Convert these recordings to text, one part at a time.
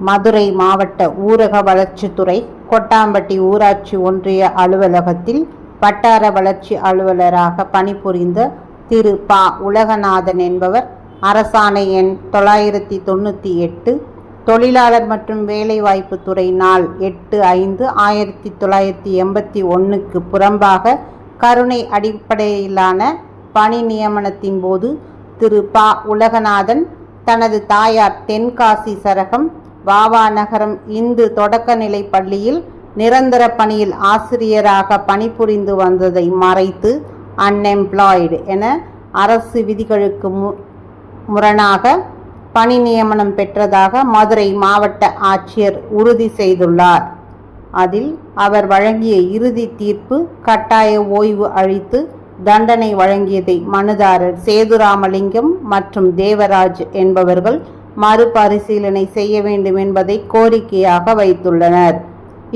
மதுரை மாவட்ட ஊரக வளர்ச்சித்துறை கொட்டாம்பட்டி ஊராட்சி ஒன்றிய அலுவலகத்தில் வட்டார வளர்ச்சி அலுவலராக பணிபுரிந்த திரு. ப. உலகநாதன் என்பவர் அரசாணை எண் தொள்ளாயிரத்தி தொண்ணூற்றி எட்டு தொழிலாளர் மற்றும் வேலைவாய்ப்பு துறை நாள் எட்டு ஐந்து ஆயிரத்தி தொள்ளாயிரத்தி எண்பத்தி ஒன்றுக்கு புறம்பாக கருணை அடிப்படையிலான பணி நியமனத்தின் போது திரு. ப. உலகநாதன் தனது தாயார் தென்காசி சரகம் வாவா நகரம் இந்து தொடக்கநிலை பள்ளியில் நிரந்தர பணியில் ஆசிரியராக பணிபுரிந்து வந்ததை மறைத்து அன்எம்ப்ளாய்டு என அரசு விதிகளுக்கு மு முரணாக பணி நியமனம் பெற்றதாக மதுரை மாவட்ட ஆட்சியர் உறுதி செய்துள்ளார். அதில் அவர் வழங்கிய இறுதி தீர்ப்பு கட்டாய ஓய்வு அளித்து தண்டனை வழங்கியதை மனுதாரர் சேதுராமலிங்கம் மற்றும் தேவராஜ் என்பவர்கள் மறுபரிசீலனை செய்ய வேண்டும் என்பதை கோரிக்கையாக வைத்துள்ளனர்.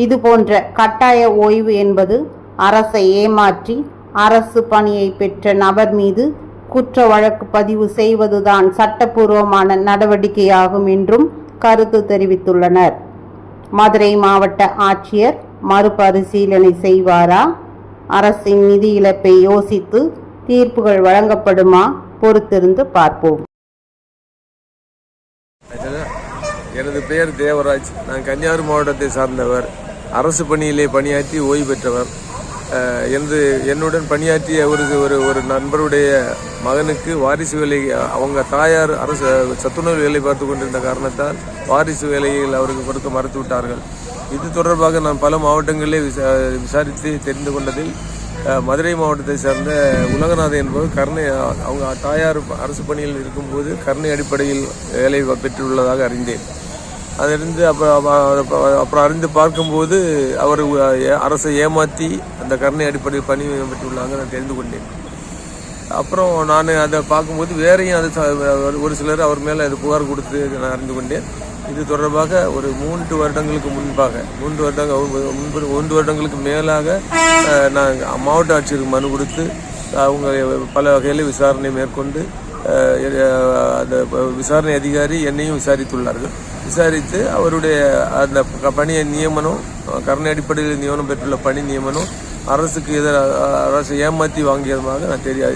இதுபோன்ற கட்டாய ஓய்வு என்பது அரசை ஏமாற்றி அரசு பணியை பெற்ற நபர் மீது குற்ற வழக்கு பதிவு செய்வதுதான் சட்டப்பூர்வமான நடவடிக்கையாகும் என்றும் கருத்து தெரிவித்துள்ளனர். மதுரை மாவட்ட ஆட்சியர் மறுபரிசீலனை செய்வாரா? அரசின் நிதி இழப்பை யோசித்து தீர்ப்புகள் வழங்கப்படுமா? பொறுத்திருந்து பார்ப்போம். எனது பெயர் தேவராஜ். நான் கன்னியாகுமரி மாவட்டத்தை சார்ந்தவர். அரசு பணியிலே பணியாற்றி ஓய்வு பெற்றவர். எனது என்னுடன் பணியாற்றிய ஒரு ஒரு ஒரு நண்பருடைய மகனுக்கு வாரிசு வேலை அவங்க தாயார் அரசு சத்துணவு வேலை பார்த்து கொண்டிருந்த காரணத்தால் வாரிசு வேலையில் அவருக்கு கொடுக்க மறுத்து விட்டார்கள். இது தொடர்பாக நான் பல மாவட்டங்களிலே விசா விசாரித்து தெரிந்து கொண்டதில் மதுரை மாவட்டத்தை சேர்ந்த உலகநாதன் என்பவர் கருணை அவங்க தாயார் அரசு பணியில் இருக்கும்போது கருணை அடிப்படையில் வேலை பெற்றுள்ளதாக அறிந்தேன். அதிலிருந்து அப்புறம் அப்புறம் அறிந்து பார்க்கும்போது அவர் அரசை ஏமாற்றி அந்த கருணை அடிப்படையில் பணி பெற்றுள்ளாங்க நான் தெரிந்து கொண்டேன். அப்புறம் நான் அதை பார்க்கும்போது வேறையும் அது ஒரு சிலர் அவர் மேலே அது புகார் கொடுத்து நான் அறிந்து கொண்டேன். இது தொடர்பாக ஒரு மூன்று வருடங்களுக்கு முன்பாக மூன்று வருடங்கள் முன்பு மூன்று வருடங்களுக்கு மேலாக நான் மாவட்ட ஆட்சியருக்கு மனு கொடுத்து அவங்க பல வகையில் விசாரணை மேற்கொண்டு அந்த விசாரணை அதிகாரி என்னையும் விசாரித்துள்ளார்கள். விசாரித்து அவருடைய அந்த பணிய பணியை நியமனம் கருணை அடிப்படையில் நியமனம் பெற்றுள்ள பணி நியமனம் அரசுக்கு எதிராக அரசு ஏமாற்றி வாங்கியதுமாக நான் தெரிய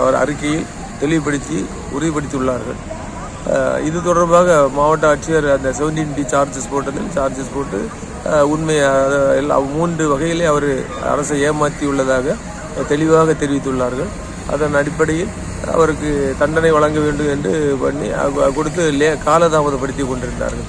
அவர் அறிக்கையில் தெளிவுபடுத்தி உறுதிப்படுத்தியுள்ளார்கள். இது தொடர்பாக மாவட்ட ஆட்சியர் அந்த செவன்டீன் டி சார்ஜஸ் போட்டதில் சார்ஜஸ் போட்டு உண்மையை உண்மை எல்லா மூன்று வகையிலே அவர் அரசை ஏமாற்றியுள்ளதாக தெளிவாக தெரிவித்துள்ளார்கள். அதன் அடிப்படையில் அவருக்கு தண்டனை வழங்க வேண்டும் என்று பண்ணி கொடுத்து லே காலதாமதப்படுத்தி கொண்டிருந்தார்கள்.